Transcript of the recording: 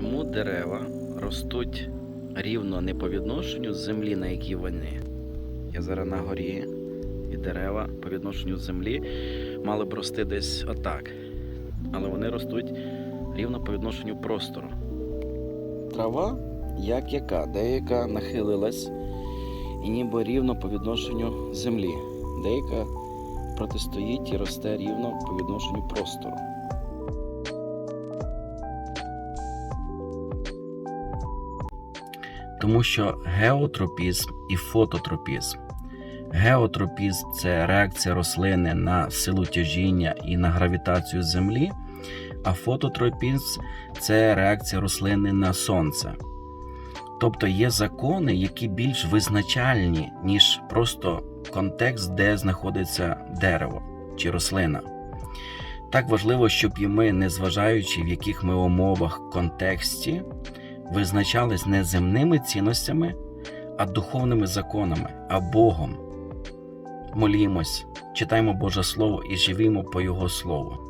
Чому дерева ростуть рівно не по відношенню з землі, на якій вони? Я зараз на горі, і дерева по відношенню землі мали б рости десь отак. Але вони ростуть рівно по відношенню простору. Трава як яка, деяка нахилилась і ніби рівно по відношенню землі. Деяка протистоїть і росте рівно по відношенню простору. Тому що геотропізм і фототропізм. Геотропізм це реакція рослини на силу тяжіння і на гравітацію Землі, а фототропізм це реакція рослини на сонце. Тобто є закони, які більш визначальні, ніж просто контекст, де знаходиться дерево чи рослина. Так важливо, щоб і ми, незважаючи в яких ми умовах контексті, визначались не земними цінностями, а духовними законами, а Богом. Молімось, читаємо Боже Слово і живімо по Його Слову.